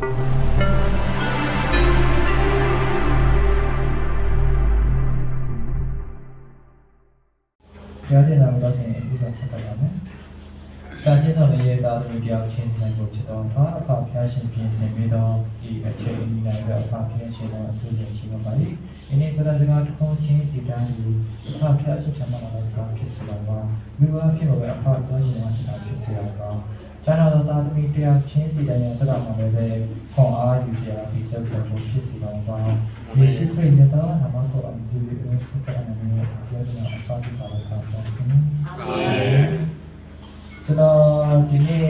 ပြောတင်တာတော့ခင်အခုတော့ဆက်ပါရမယ်။တာရှင်းဆောင်ရဲ့သားသမီးတယောက်ချင်းစီတိုင်းကိုချစ်တော်ပါအဖဖျားရှင်ပြင်ဆင်ပြီးတော့ဒီအချိန်အနည်းနဲ့အဖဖျားရှင်တော့အထူးရင်ရှိပါပါလိ။ဒီနေ့ပဒစကားတစ်ခုချင်းစီတိုင်းကိုအဖဖျားရှင်ထမလာတော့ကောင်းဖြစ်စေပါပါ။မိဘဖြစ်လို့အဖဖျားရှင်ကဖြစ်စေပါပါ။ ကျန်တော်သားသမီးတယောက်ချင်းစီတိုင်းရဲ့သက်တာမှာလည်းပဲခွန်အားယူစရာဒီဆက်ဆက်ကိုဖြစ်စေပါပါ။ယေရှုခရစ်ရဲ့သားနာမကိုအမှုပြုလို့ဆက်တဲ့အနေနဲ့ပြောတဲ့အစားပြုပါတော့ပါဘုရား။ကျွန်တော်ဒီနေ့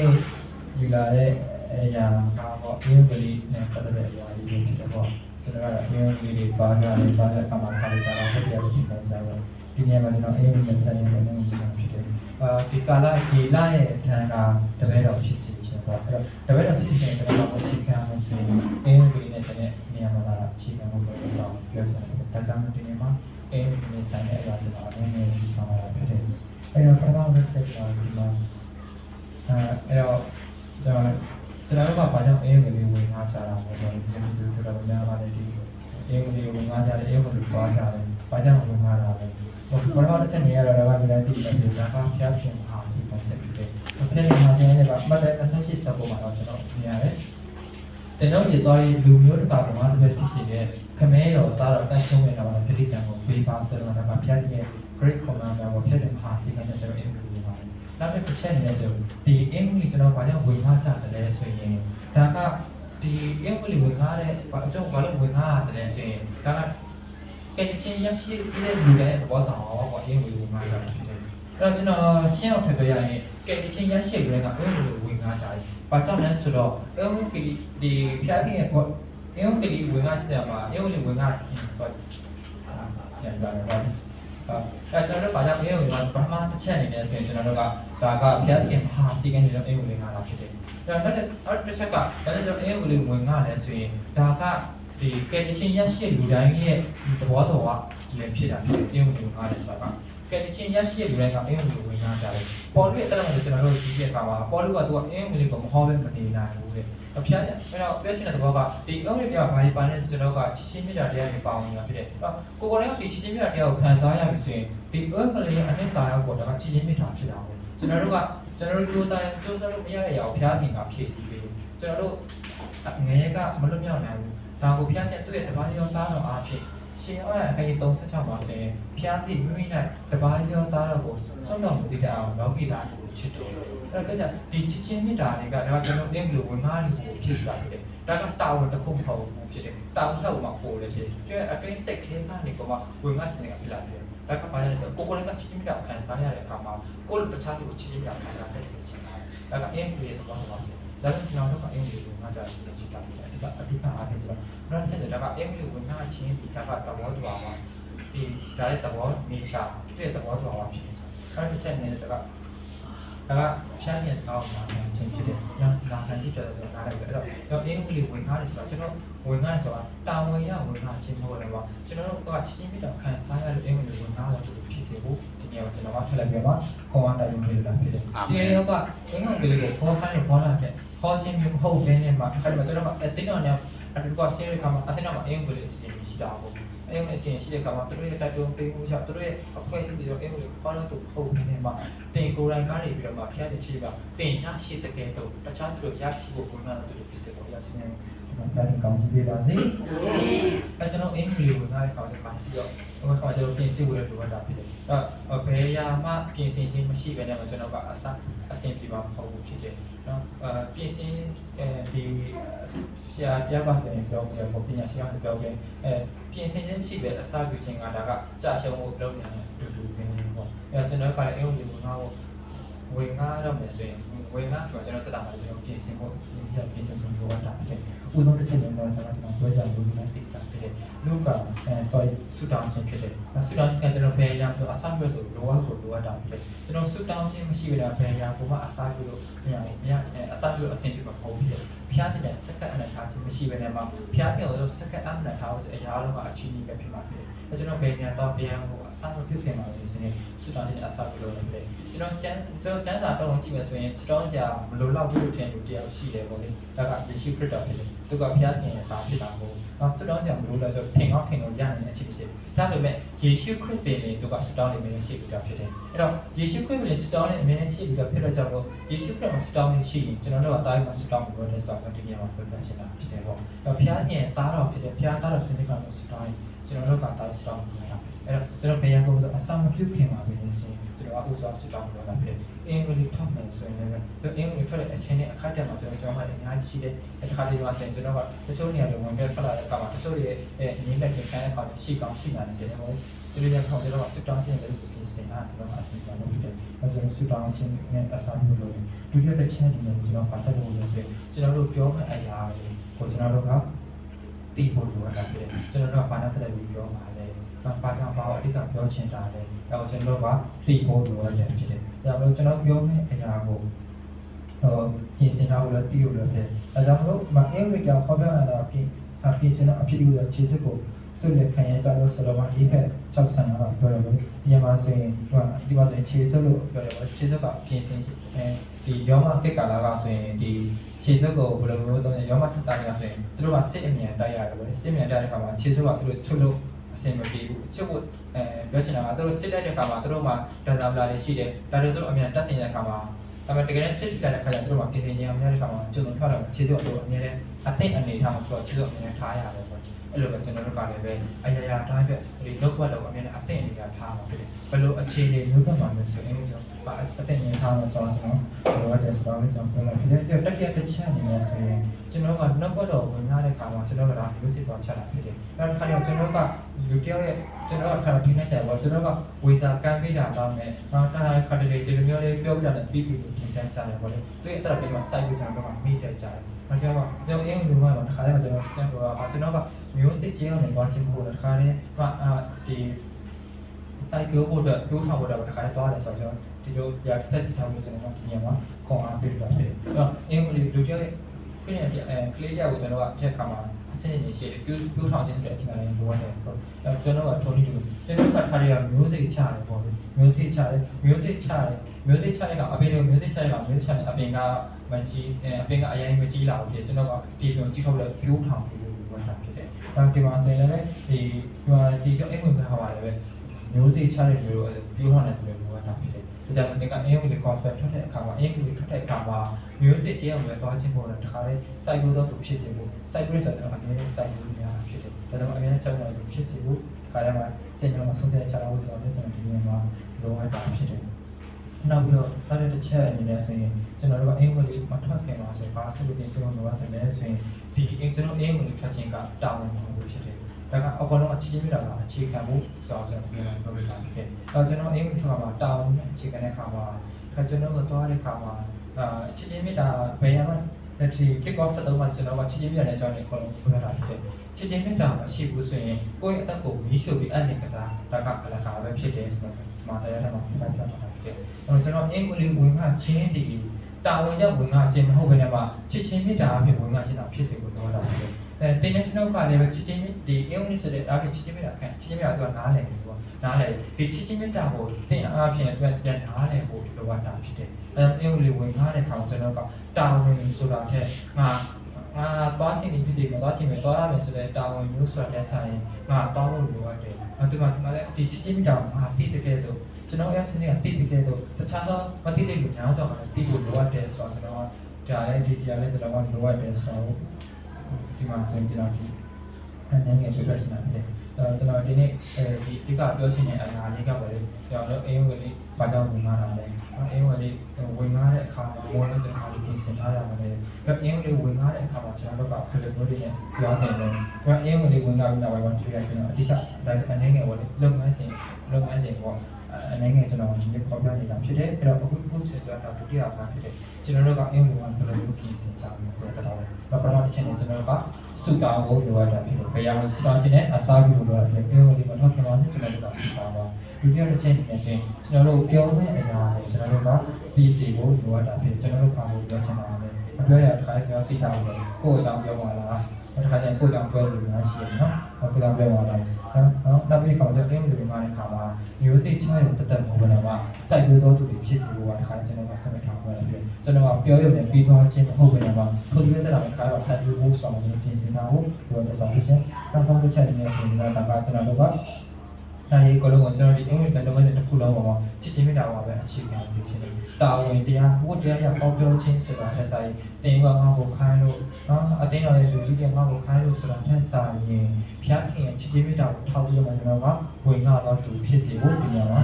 ယူလာတဲ့အရာကတော့အင်းကလေးနဲ့ပတ်သက်တဲ့အရာလေးတွေဖြစ်တယ်ပေါ့ကျွန်တော်ကတော့အင်းကလေးတွေပါကြတယ်ပါတဲ့အခါမှာခါလေးကတော့ဟုတ်တယ်လို့ပြောကြတယ် ဒီနေ့မှာကျွန်တော်အင်းကလေးနဲ့ပတ်သက်တဲ့အနေနဲ့ဖြစ်တယ်အာဒီကာလဒီလရဲ့ထံကတပည့်တော်ဖြစ်စီခြင်းပေါ့အဲ့တော့တပည့်တော်ဖြစ်စီကျွန်တော်တို့အခြေခံလို့ဆိုရင်အင်းကလေးနဲ့ဆက်တဲ့နေရာမှာလာအခြေခံလို့ပြောဆောင်ပြောဆောင်တယ်ဒါကြောင့်ဒီနေ့မှာအင်းကလေးနဲ့ဆိုင်တဲ့အရာကျွန်တော်အင်းနဲ့ဆောင်ရတာဖြစ်တယ်အဲ့တော့ပထမဆက်တာဒီမှာအဲအဲ့တော့ကျွန်တော်ကျွန်တော်တို့ကဘာကြောင့်အင်းကလေးဝင်ငါကြတာလဲဆိုတော့ဒီလိုမျိုးတော်တော်များများလည်းဒီအင်းကလေးဝင်ငါကြတယ်အင်းကလေးသွားကြတယ်ဘာကြောင့်ဝင်ငါတာလဲ ဟိုပထမတစ်ချက်နေရတော့ဒါကလည်းဒီလိုမျိုးဒါကဖျားရှင်ဟာစီပုံချက်ဖြစ်တယ်ဖျားရှင်ဟာတဲ့ကမှတ်တဲ့28စပ်ပေါ်မှာတော့ကျွန်တော်မြင်ရတယ်တဲ့တော့ဒီတော့လူမျိုးတစ်ပါးကမှတစ်ဖြစ်စီတဲ့ခမဲတော်သားတော်တန်ရှုံးနေတာပါဖြစ်တဲ့ကြံကိုပေးပါဆိုတော့ဒါကဖျားရဲ့ great commander ကိုဖျားတဲ့မဟာစီကတဲ့ကျွန်တော်အင်းကလေးပါနောက်တစ်ချက်နေလဲဆိုဒီအင်္ဂလိပ်ကျွန်တော်ဘာကြောင့်ဝင်ငါကြတယ်လဲဆိုရင်ဒါကဒီအင်္ဂလိပ်ဝင်ငါတဲ့ဘာကြောင့်ဘာလို့ဝင်ငါရတယ်ဆိုရင်ဒါက ကဲချင်းရရှိတဲ့လူတွေဘောတော်ဟောအင်္ဂလိပ်ဝင်ငါကြတယ်ဖြစ်တယ်အဲ့တော့ကျွန်တော်ရှင်းအောင်ဖတ်ပြရရင်ကဲချင်းရရှိတဲ့ကအင်္ဂလိပ်ဝင်ငါကြတယ်ဘာကြောင့်လဲဆိုတော့အင်္ဂလိပ်ဒီဖျားတဲ့ကောအင်္ဂလိပ်ဝင်ငါစရာမှာအင်္ဂလိပ်ဝင်ငါ sorry ပြန်ကြရအောင်အဲကျွန်တော်တို့ဘာကြောင့်အေးဝင်လာပထမတစ်ချက်အနေနဲ့ဆိုရင်ကျွန်တော်တို့ကဒါကဘုရားခင်မဟာစီကနေကျွန်တော်အေးဝင်လာတာဖြစ်တယ်။ဒါနဲ့နောက်တစ်ချက်ကဒါနဲ့ကျွန်တော်အေးဝင်ဝင်ငါလဲဆိုရင်ဒါက ဒီကဲတချင်းရရှိလူတိုင်းရဲ့သဘောတော်ကလည်းဖြစ်တာဖြစ်တယ်အေးဝင်ငါလဲဆိုတာကကဲတချင်းရရှိလူတိုင်းကအေးဝင်ဝင်ငါကြတယ်။ပေါ်လူရဲ့တက်လာတယ်ကျွန်တော်တို့ကြီးတဲ့အခါမှာပေါ်လူကသူကအေးဝင်ကိုမဟောပဲမနေနိုင်ဘူးတဲ့။အဖျားအဲ့တော့ပြောချင်တဲ့သဘောကဒီအုံးလေးကဘာဒီပါနေကျွန်တော်ကချစ်ချင်းမြတ်တရားတွေပါဝင်တာဖြစ်တယ်။ကိုကိုလည်းဒီချစ်ချင်းမြတ်တရားကိုခံစားရပြီဆိုရင်ဒီအုံးကလေးအနှစ်သာရကိုဒါကချစ်ချင်းမြတ်တာဖြစ်တာပေါ့။ကျွန်တော်တို့ကကျွန်တော်တို့ကြိုးစားကြိုးစားလို့မရတဲ့အရာကိုဖျားခင်ကဖြည့်ဆည်းပေးတယ်။ကျွန်တော်တို့ငရဲကမလွတ်မြောက်နိုင်ဘူး။ ဒါကိုဖျားချက်သူ့ရဲ့တပါးရောသားတော်အားဖြင့်ရှင်အောရအခရီး36ပါဆိုရင်ဖျားသည့်မိမိ၌တပါးရောသားတော်ကိုဆုံးတော်မူတည်တဲ့အောင်လောကီသားကိုချစ်တော်အဲ့တော့ကြောင့်ဒီချစ်ချင်းမြတ်တာတွေကဒါကကျွန်တော်အင်္ဂလိပ်ဝင်ငါးတွေကိုဖြစ်စားတယ်ဒါကတာဝန်တစ်ခုမဟုတ်ဘူးဖြစ်တယ်တာဝန်တော့မှာပို့တယ်ဖြစ်တယ်ကျွဲအတွင်းစိတ်ခဲကနေကမှဝင်ငါစနေကဖြစ်လာတယ်ဒါကဘာလဲဆိုကိုကိုလည်းကချစ်ချင်းမြတ်ခံစားရတဲ့အခါမှာကိုယ်တခြားလူကိုချစ်ချင်းမြတ်ခံစားတဲ့စိတ်ချင်တာဒါကအင်္ဂလိပ်တော့ဘာလို့လဲဒါကကျွန်တော်တို့ကအင်္ဂလိပ်ကိုငါကြတယ်ချစ်တာတယ် ဒါကအဓိကအားဖြင့်ဆိုတော့နောက်တစ်ချက်ဒါကအင်္ဂလိပ်ဝင်ငါချင်းဒီဒါကသဘောတူအောင်ဒီဒါရဲ့သဘောနေချာတဲ့သဘောတူအောင်ဖြစ်တယ်အဲ့ဒီချက်နဲ့ဒါကဒါကဖြန်းရဲ့အောက်မှာချင်းဖြစ်တယ်။နာနာခံကြည့်တယ်ဆိုတော့နားလိုက်တယ်။အဲ့တော့တော့အင်္ဂလိပ်ဝင်ကားတယ်ဆိုတော့ကျွန်တော်ဝင်ကားတယ်ဆိုတာတာဝန်ရဝင်ကားချင်းဟုတ်တယ်ပေါ့။ကျွန်တော်တို့ကချင်းချင်းမြတ်တာခံစားရတဲ့အင်္ဂလိပ်ဝင်ကားတယ်လို့ဖြစ်စေဖို့ဒီနေရာမှာကျွန်တော်ကထည့်လိုက်ပြပါ။ခေါ်အားတိုင်ဝင်နေတာဖြစ်တယ်။ဒီနေရာကအင်္ဂလိပ်ကိုခေါ်ခိုင်းလို့ခေါ်လာတဲ့ ခေါ်ချင်းမျိုးမဟုတ်ဘဲနဲ့မှာအဲ့ဒါကျွန်တော်ကအတင်းတော်နဲ့အဲ့ဒီကဆင်းရဲခါမှာအတင်းတော်ကအင်္ဂလိပ်အစီအစဉ်ရှိတာပေါ့။အင်္ဂလိပ်အစီအစဉ်ရှိတဲ့ခါမှာသူတို့ရဲ့တိုက်တွန်းပေးမှုကြောင့်သူတို့ရဲ့အဖွဲ့အစည်းတွေရောအင်္ဂလိပ်ခေါ်လို့သူဟုတ်နေတယ်မှာတင်ကိုယ်တိုင်ကားနေပြီးတော့မှဖျက်တဲ့ချေပါတင်ရရှိတဲ့ကဲတော့တခြားသူတို့ရရှိဖို့ပုံမှန်တော့သူတို့ဖြစ်စေတော့ရရှိနေတယ် ဒါကောင်းကြည့်ပေးပါစေအဲကျွန်တော်အင်္ဂလိပ်ဝင်လာတဲ့ခါကျပါစီတော့ဟိုခါကျတော့ပြင်ဆင်ဖို့လည်းလိုအပ်တာဖြစ်တယ်အဲဘယ်ရာမှပြင်ဆင်ခြင်းမရှိဘဲနဲ့ကျွန်တော်ကအစအဆင်ပြေပါမဟုတ်ဘူးဖြစ်တယ်နော်အဲပြင်ဆင်အဲဒီဆရာပြပါစေပြောပြပေါ့ပညာရှင်ကပြောပြအဲပြင်ဆင်ခြင်းရှိပဲအစပြုခြင်းကဒါကကြာရှုံးဖို့လုပ်နေတယ်တူတူပဲပေါ့အဲကျွန်တော်ကလည်းအင်္ဂလိပ်ကိုငါ့ကိုဝင်ငါတော့မယ်ဆိုရင် ဝင်ငါဆိုတော့ကျွန်တော်တက်တာမှကျွန်တော်ပြင်ဆင်ဖို့ပြင်ဆင်ပြင်ဆင်ဖို့လိုအပ်တာဖြစ်တယ်ဥဆုံးတစ်ချက်နဲ့တော့ကျွန်တော်ပြောကြလို့လည်းတိတ်တာဖြစ်တယ်လူကအဲ sorry ဆူတောင်းခြင်းဖြစ်တယ်ဆူတောင်းခြင်းကကျွန်တော်ဘယ်ရဆိုအစပြုဆိုလိုအပ်ဆိုလိုအပ်တာဖြစ်တယ်ကျွန်တော်ဆူတောင်းခြင်းမရှိရတာဘယ်ရကိုမှအစပြုလို့မရဘူးမရအစပြုအဆင်ပြေမှာပုံဖြစ်တယ်ဖျားတဲ့စက္ကန့်အနထားခြင်းမရှိဘဲနဲ့မှဖျားတဲ့ကိုစက္ကန့်အနထားဆိုအရာလုံးကအချင်းကြီးပဲဖြစ်မှာဖြစ်တယ်။အဲ ကျွန်တော်ဘယ်နေရာတော့ပြန်ဟိုအစားမပြုတ်ခင်ပါလေစနေစတောင်းတဲ့အစားပြုလို့လည်းကျွန်တော်ကျန်းကျွန်တော်ကျန်းစာတော့ကြည့်မယ်ဆိုရင်စတောင်းကြမလိုတော့ဘူးလို့ထင်လို့တရားရှိတယ်ပေါ့လေ။ဒါကယေရှုခရစ်တော်ဖြစ်တယ်။သူကဖျားခင်ရဲ့သားဖြစ်တာကိုနောက်စတောင်းကြမလိုတော့ဆိုထင်အောင်ထင်လို့ရနိုင်တဲ့အချက်ဖြစ်တယ်။ဒါပေမဲ့ယေရှုခရစ်ပင်လေသူကစတောင်းနေမယ်ရှိပြီးတော့ဖြစ်တယ်။အဲ့တော့ယေရှုခရစ်ပင်စတောင်းနေအမြဲရှိပြီးတော့ဖြစ်တော့ကြောင့်ယေရှုခရစ်မှာစတောင်းနေရှိရင်ကျွန်တော်တို့ကတားမှာစတောင်းလို့လည်းဆိုတော့ဒီနေရာမှာပြောပြချင်တာဖြစ်တယ်ပေါ့။အဲ့တော့ဖျားခင်တားတော်ဖြစ်တယ်ဖျားတားတော်စနစ်ကတော့စတောင်း ကျွန်တော်တို့ကတားစတောင်းနေတာ။အဲ့တော့ကျွန်တော်ဘယ်ရကိုဆိုအဆောင်မပြုတ်ခင်ပါပဲဆိုရင်ကျွန်တော်အခုဆိုစတောင်းလို့တာဖြစ်တယ်။အင်္ဂလိပ်ထောက်မယ်ဆိုရင်လည်းကျွန်တော်အင်္ဂလိပ်ထွက်တဲ့အချိန်နဲ့အခါတက်မှာကျွန်တော်ကျောင်းမှလည်းအများကြီးရှိတယ်။အခါလေးမှာဆိုရင်ကျွန်တော်ကတချို့နေရာတွေဝင်ပြထွက်လာတဲ့အခါမှာတချို့ရဲ့အငင်းလက်ကျန်တဲ့အခါမှာရှိကောင်းရှိနိုင်တယ်။ဒါပေမဲ့ဒီလိုမျိုးကျွန်တော်ကစတောင်းခြင်းလည်းပြင်ဆင်တာကျွန်တော်အစီအစဉ်လုပ်တယ်။အဲကျွန်တော်စတောင်းခြင်းနဲ့အစားပြုလို့ဒုတိယတစ်ချက်ဒီမှာကျွန်တော်ပါဆက်လို့လို့ဆိုရင်ကျွန်တော်တို့ပြောမယ့်အရာတွေကိုကျွန်တော်တို့က တီးဖို့လိုအပ်တယ်။ကျွန်တော်တို့ကဘာနဲ့ပတ်သက်ပြီးပြောမှာလဲ။ဘာကြောင့်ဘာအဓိကပြောချင်တာလဲ။အဲတော့ကျွန်တော်တို့ကတီးဖို့လိုအပ်တယ်ဖြစ်တယ်။ဒါပေမဲ့ကျွန်တော်ပြောမယ့်အရာကိုဟိုပြင်ဆင်ထားလို့လည်းတီးလို့လည်းဖြစ်။အဲကြောင့်မလို့မအင်္ဂလိပ်ကခေါ်ပြရတာပြင်အပြင်ဆင်တော့အဖြစ်လို့ခြေစစ်ကိုဆွတ်လက်ခံရကြလို့ဆိုတော့မှဒီဘက်6ဆန်တော့ပြောရလို့ဒီမှာဆိုရင်ဟိုဒီမှာဆိုရင်ခြေစွပ်လို့ပြောတယ်ပေါ့ခြေစွပ်ကပြင်ဆင်အဲဒီရောမကစ်ကာလာကဆိုရင်ဒီ ခြေစွပ်ကိုဘယ်လိုမျိုးသုံးရရောမစစ်တာကဆိုရင်သူတို့ကစစ်အမြန်တိုက်ရတယ်ပေါ့စစ်အမြန်တိုက်တဲ့အခါမှာခြေစွပ်ကသူတို့ချွတ်လို့အဆင်မပြေဘူးချွတ်ဖို့အဲပြောချင်တာကသူတို့စစ်လိုက်တဲ့အခါမှာသူတို့မှာဒါသာဗလာတွေရှိတယ်ဒါတွေသူတို့အမြန်တက်ဆင်တဲ့အခါမှာဒါပေမဲ့တကယ်စစ်ကြတဲ့အခါကျသူတို့မှာပြင်ဆင်ခြင်းအများတဲ့အခါမှာကျွတ်ထွက်တော့ခြေစွပ်တို့အများတဲ့အသိအနေထားမှာသူကခြေစွပ်အများထားရတယ်ပေါ့ အဲ့လိုပဲကျွန်တော်တို့ကလည်းပဲအရာရာတိုင်းပဲဒီလောက်ကွက်တော့အမြဲတမ်းအသိအနေကထားမှာဖြစ်တယ်ဘယ်လိုအခြေအနေမျိုးပတ်မှာလဲဆိုရင်ကျွန်တော်ပါအသိအနေထားမှာဆိုတော့ကျွန်တော်ဘယ်လိုလဲဆိုတော့ကျွန်တော်ပြောလိုက်ဖြစ်တယ်တက်ပြတစ်ချက်အနေနဲ့ဆိုရင်ကျွန်တော်ကနောက်ကွက်တော့ဝင်ရတဲ့ခါမှာကျွန်တော်ကဒါမျိုးစစ်သွားချက်တာဖြစ်တယ်အဲ့တော့ခါကျကျွန်တော်ကလူတယောက်ရဲ့ကျွန်တော်ကခါဒီနေ့ကျတော့ကျွန်တော်ကဝေစာကမ်းပေးတာတောင်းတယ်နောက်တာခါတလေဒီလိုမျိုးလေးပြောပြတာနဲ့ပြီးပြီးပြင်တန်းချတယ်ပေါ့လေသူရဲ့အတက်ပြီးမှစိုက်ပြီးကျွန်တော်ကမေးတယ်ကြတယ်မကျွန်တော်ကကျွန်တော်အင်းလူကတခါတည်းမှာကျွန်တော်ကျွန်တော်ကကျွန်တော်က မျိုးစစ်ချင်းအောင်နေသွားချင်းဖို့တခါတည်းကအာဒီစိုက်ပြောဖို့အတွက်ပြောထားဖို့တော့တခါတည်းသွားတယ်ဆိုတော့ကျွန်တော်ဒီလိုရဆက်တည်ထားဖို့ကျွန်တော်ဒီနေရာမှာခွန်အားပေးတာဖြစ်တယ်အဲ့တော့အင်းလူလူတယောက်ရဲ့ခင်းရအဲကလေးရောက်ကိုကျွန်တော်ကပြက်ခါမှာအစင်းနေရှိတယ်ပြိုးပြိုးထောင်ခြင်းဆိုတဲ့အချိန်ကလည်းလိုရတယ်ဟုတ်အဲကျွန်တော်ကထိုးနေတယ်ကျွန်တော်ကထားရမျိုးစိတ်ချတယ်ပေါ့လေမျိုးစိတ်ချတယ်မျိုးစိတ်ချတယ်မျိုးစိတ်ချတဲ့ကအပြင်ကမျိုးစိတ်ချတဲ့ကမျိုးစိတ်ချတဲ့အပြင်ကမကြီးအပြင်ကအရင်မကြီးလာဘူးပြကျွန်တော်ကဒီပြုံကြီးထုတ်လို့ပြိုးထောင်ပြီးလို့ ဝင်တာဖြစ်တယ်အဲဒီမှာဆိုရင်လည်းဒီဒီမှာဒီတော့အင်္ဂလိပ်ကဟာပါတယ်ပဲမျိုးစိတ်ချတဲ့မျိုးပြိုးထောင်တဲ့မျိုးဝင်တာဖြစ်တယ်ဒါကြောင့်ဒီကအင်္ဂလိပ် concept ထွက်တဲ့အခါမှာအင်္ဂလိပ်ထွက်တဲ့အခါမှာမျိုးစိတ်ကြီးအောင်လည်းသွားချင်းပေါ်တယ်တခါလေ site လို့တော့ဖြစ်စေဖို့ site ဆိုတော့အမြဲတမ်း site လို့များဖြစ်တယ်ဒါတော့အမြဲတမ်း site လို့ဖြစ်စေဖို့ခါရမှာစင်ကြမှာဆုံးဖြတ်ချတာလို့တော့ကျွန်တော်ဒီနေ့မှာလိုအပ်တာဖြစ်တယ်နောက်ပြီးတော့အဲ့ဒီတစ်ချက်အနေနဲ့ဆိုရင်ကျွန်တော်တို့ကအင်္ဂလိပ်မထွက်ခင်မှာဆိုရင်ဘာဆက်လို့ပြင်ဆင်လို့လိုအပ်တယ်လဲဆိုရင် ဒီအင်ကျွန်တော်အင်္ဂလိပ်ထွက်ခြင်းကတာဝန်ယူလို့ဖြစ်တယ်ဒါကအကောင်လုံးအခြေခံတာကအခြေခံမှုဆိုတော့ကျွန်တော်ပြန်ပြောပြတာဖြစ်တယ်။အဲကျွန်တော်အင်္ဂလိပ်ထွက်မှာတာဝန်အခြေခံတဲ့အခါမှာအဲကျွန်တော်ကသွားတဲ့အခါမှာအာအခြေချင်းမြတာဘယ်ရမှာဒီ click off ဆက်တော့မှကျွန်တော်ကချစ်ချင်းမြတဲ့ကြောင်းနဲ့ခေါ်လို့ပြောတာဖြစ်တယ်။ချစ်ချင်းမြတာမရှိဘူးဆိုရင်ကိုယ့်ရဲ့အသက်ကိုမီးရှို့ပြီးအဲ့ဒီကစားဒါကအလကားပဲဖြစ်တယ်ဆိုတော့မာတရားနဲ့မှပြတ်ပြတ်တာဖြစ်တယ်။အဲကျွန်တော်အင်္ဂလိပ်ဝင်မှချင်းတည် တာဝန်ကြောင့်ဝင်မှချင်းမဟုတ်ဘဲနဲ့မှချစ်ချင်းမြတာအဖြစ်ဝင်မှချင်းတာဖြစ်စေကိုပြောတာဖြစ်တယ်။အဲတင်းနေကျွန်တော်ကလည်းပဲချစ်ချင်းမြဒီအင်္ဂလိပ်ဆိုတဲ့အားဖြင့်ချစ်ချင်းမြတာခံချစ်ချင်းမြတာသူကနားလည်တယ်ပေါ့။နားလည်ဒီချစ်ချင်းမြတာကိုတင်းအားဖြင့်သူကပြန်နားလည်ဖို့လိုအပ်တာဖြစ်တယ်။အဲအင်္ဂလိပ်ဝင်ထားတဲ့ခါကိုကျွန်တော်ကတာဝန်ဆိုတာထက်ငါငါသွားချင်နေဖြစ်စီမသွားချင်မယ်သွားရမယ်ဆိုတဲ့တာဝန်မျိုးဆိုတာလက်ဆိုင်ငါတောင်းလို့လိုအပ်တယ်။အဲဒီမှာဒီမှာလည်းဒီချစ်ချင်းမြတာငါတည်တကယ်တော့ ကျွန်တော်ရချင်းကတည်တကယ်တော့တခြားသောမတည်တဲ့လူများစွာကတည်ဖို့လိုအပ်တယ်ဆိုတော့ကျွန်တော်ကဒါလည်းဒီစီရလည်းကျွန်တော်ကလိုအပ်တယ်ဆိုတော့ဒီမှာဆိုရင်ကျွန်တော်ဒီအနေငယ်ပြပြချင်တာဖြစ်တယ်။အဲကျွန်တော်ဒီနေ့အဲဒီဒီကပြောချင်တဲ့အရာလေးကပါလေကျွန်တော်တို့အင်းဝင်လေးဘာကြောင့်ဝင်လာတာလဲ။အင်းဝင်လေးဝင်လာတဲ့အခါမှာဝင်လို့ကျွန်တော်ဒီပြင်ဆင်ထားရမှာလေ။အဲအင်းဝင်လေးဝင်လာတဲ့အခါမှာကျွန်တော်တို့ကဘယ်လိုမျိုးတွေနဲ့ပြောတယ်လဲ။အဲအင်းဝင်လေးဝင်လာပြီးတော့ဝိုင်းဝန်းတွေ့ရကျွန်တော်အဓိကဒါအနေငယ်ဝင်လေးလုပ်ငန်းစဉ်လုပ်ငန်းစဉ်ပေါ့ အနေငယ်ကျွန်တော်ဒီနေ့ပေါ်ပြနေတာဖြစ်တယ်အဲ့တော့အခုခုဆက်သွားတာဒုတိယပါဖြစ်တယ်ကျွန်တော်တို့ကအင်းဝင်ကဘယ်လိုမျိုးပြင်ဆင်ကြမလဲပြောတော့တယ်ပထမတစ်ချက်နဲ့ကျွန်တော်တို့ကစုတောင်းဖို့လိုအပ်တာဖြစ်တယ်ဘယ်ရောက်စုတောင်းခြင်းနဲ့အစားပြုလို့ရတယ်အင်းဝင်ဒီမှာတော့ကျွန်တော်တို့ကျွန်တော်တို့ကစုတောင်းပါဒုတိယတစ်ချက်နဲ့ရှင်ကျွန်တော်တို့ပြောမယ့်အရာတွေကျွန်တော်တို့ကပြည်စီဖို့လိုအပ်တာဖြစ်ကျွန်တော်တို့ပါဖို့ပြောချင်တာလေအဲပြောရတဲ့ခါကျတော့တိထားဘူးကိုယ့်အကြောင်းပြောပါလားတစ်ခါကျရင်ကိုယ့်အကြောင်းပြောလို့များရှိတယ်နော်ကိုယ့်အကြောင်းပြောပါလား နော်နောက်ပြီးကောင်ကျအင်းလူတွေမှာတဲ့ခါမှာမျိုးစိတ်ချရုံတက်တက်မဟုတ်ဘူးလားစိုက်ပျိုးတော်သူတွေဖြစ်စီဖို့ကတစ်ခါကျွန်တော်ကဆက်မထားဘူးလေကျွန်တော်ကပြောရုံနဲ့ပြီးသွားခြင်းမဟုတ်ဘူးလားထိုဒီတဲ့တာကခါတော့စိုက်ပျိုးဖို့ဆောင်လို့ပြင်ဆင်တာကိုပြောတဲ့ဆောင်ဖြစ်ခြင်းနောက်ဆုံးတစ်ချက်အနေနဲ့ဆိုရင်တော့ဒါကကျွန်တော်တို့က အဲဒီကလုံးကကျွန်တော်ဒီအင်္ဂလိပ်ကတော့တစ်ခုလုံးပါချစ်ချင်းမြတ်တာပါပဲအခြေခံစီခြင်းတာဝန်တရားဘုရားရပေါပြောခြင်းဆိုတာထက်ဆိုင်တင်ကငါ့ကိုခိုင်းလို့နော်အတင်းတော်ရဲ့လူကြီးတွေငါ့ကိုခိုင်းလို့ဆိုတာထက်ဆိုင်ရင်ဖျားခင်ရဲ့ချစ်ချင်းမြတ်တာကိုထောက်ပြီးတော့ကျွန်တော်ကဝင်လာတော့သူဖြစ်စေဖို့ပြင်ရမှာ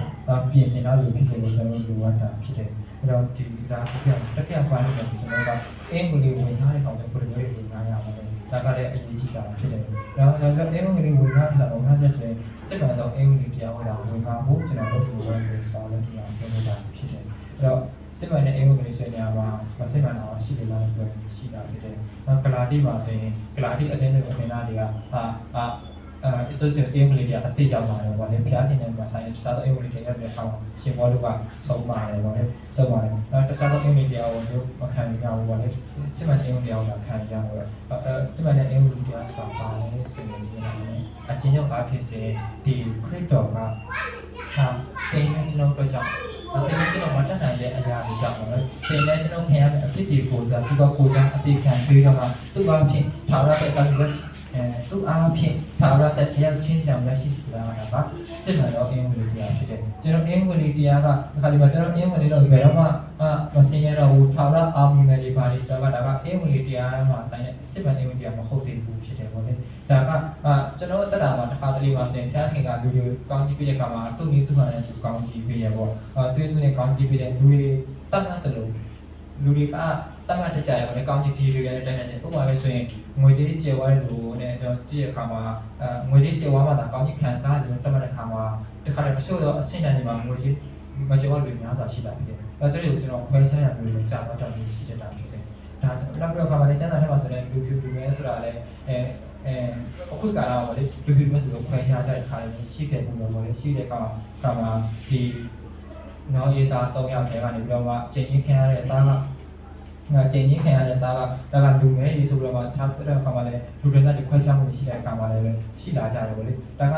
ပြင်ဆင်တော့လူဖြစ်စေဖို့ကျွန်တော်လိုအပ်တာဖြစ်တယ်အဲ့တော့ဒီဒါတစ်ခါတစ်ခါပိုင်းလို့ကျွန်တော်ကအင်္ဂလိပ်ဝင်ထားတဲ့ကောင်တွေကိုယ်တွေဝင်လာရပါတယ် ဒါကလည်းအရေးကြီးတာဖြစ်တယ်။ဒါကြောင့်အင်္ဂလိပ်ဝင်ထားတာတော့ငါချက်ချင်းစစ်မှန်တော့အင်္ဂလိပ်တရားဟောတာဝင်ထားဖို့ကျွန်တော်တို့လိုပဲဆောင်းလို့တရားပြောနေတာဖြစ်တယ်။အဲ့တော့စစ်မှန်တဲ့အင်္ဂလိပ်ဆွေးနွေးမှာမစစ်မှန်တော့ရှိတယ်လားပြောရှိတာဖြစ်တယ်။နောက်ကလာတိပါဆိုရင်ကလာတိအတင်းတွေအင်းသားတွေကဟာဟာ အဲတို့စအင်္ဂလိပ်ကအတိတ်ရောက်လာတယ်ဗောလေဖျားတင်တဲ့မှာဆိုင်တခြားသောအင်္ဂလိပ်တွေရောက်တဲ့အခါမှာရှင်ဘောလူကဆုံးပါတယ်ဗောလေဆုံးပါတယ်အဲတခြားသောအင်္ဂလိပ်တရားကိုမျိုးမခံရဘူးဗောလေစစ်မှန်တဲ့အင်္ဂလိပ်တရားကိုခံရရတော့အဲစစ်မှန်တဲ့အင်္ဂလိပ်တရားဆိုတာပါလေစိတ်ဝင်ကြည့်နေတယ်အချင်းချင်းအားဖြင့်စေဒီခရစ်တော်ကဟာတင်းနေကျွန်တော်တို့ကြောင့်အတင်းကျွန်တော်မတတ်နိုင်တဲ့အရာတွေကြောင့်ပဲချိန်နဲ့ကျွန်တော်ခင်ရမယ့်အဖြစ်တွေကိုစားသူကကိုစားအတိခံပြီးတော့မှသူ့အဖြစ်ထာဝရတဲ့ကံလက် အဲသူ့အားဖြင့်ထာဝရတဲ့တရားချင်းဆောင်လက်ရှိစတာကစစ်မှန်တော့အင်္ဂလိပ်တရားဖြစ်တယ်ကျွန်တော်အင်္ဂလိပ်တရားကအခါဒီမှာကျွန်တော်အင်္ဂလိပ်တော့ဘယ်တော့မှမစင်ရတော့ဘူးထာဝရအာမီမယ်ဒီပါလိစတာကဒါကအင်္ဂလိပ်တရားမှာဆိုင်တဲ့စစ်မှန်အင်္ဂလိပ်တရားမဟုတ်သေးဘူးဖြစ်တယ်ပေါ့လေဒါကကျွန်တော်တက်တာမှာတစ်ခါတလေမှာဆိုရင်ဖျားခင်ကလူတွေကောင်းကြည့်ပြတဲ့အခါမှာသူ့နည်းသူ့ဟာနဲ့သူကောင်းကြည့်ပြရပေါ့အဲသူ့သူနဲ့ကောင်းကြည့်ပြတဲ့လူတွေတတ်မှတ်တယ်လို့ လူတွေကတတ်မှတ်တကြရပါလေကောင်းကြည့်ဒီလူတွေနဲ့တိုင်းတိုင်းဥပမာပဲဆိုရင်ငွေကြေးကျေဝါလူနဲ့ကျွန်တော်ကြည့်ရအခါမှာအဲငွေကြေးကျေဝါမှာဒါကောင်းကြည့်ခံစားတယ်တတ်မှတ်တဲ့အခါမှာတခါတည်းမချို့တော့အဆင့်တန်းတွေမှာငွေကြေးမကျေဝါလူများစွာရှိတာဖြစ်တယ်အဲတို့တွေကိုကျွန်တော်ခွဲခြားရမျိုးလို့ကြာတော့တောင်းရှိတဲ့တာဖြစ်တယ်ဒါနောက်ပြီးတော့ခါမှာလည်းကျန်တာထဲမှာဆိုရင်လူဖြူလူမဲဆိုတာလည်းအဲအဲအခုကာလမှာလေလူဖြူမဲဆိုတော့ခွဲခြားတဲ့ခါလေးရှိခဲ့မှုလို့ပေါ့လေရှိတဲ့ကောင်ကမှဒီ နောက်ရေးသား၃ယောက်ထဲကနေပြီးတော့မှချိန်ရင်ခင်ရတဲ့အသားကငါချိန်ကြီးခံရတဲ့သားကဒါကလူမဲကြီးဆိုပြီးတော့မှထားတဲ့အခါမှာလည်းလူတွေနဲ့ခွဲခြားမှုရှိတဲ့အခါမှာလည်းရှိလာကြတယ်ဗောလေဒါက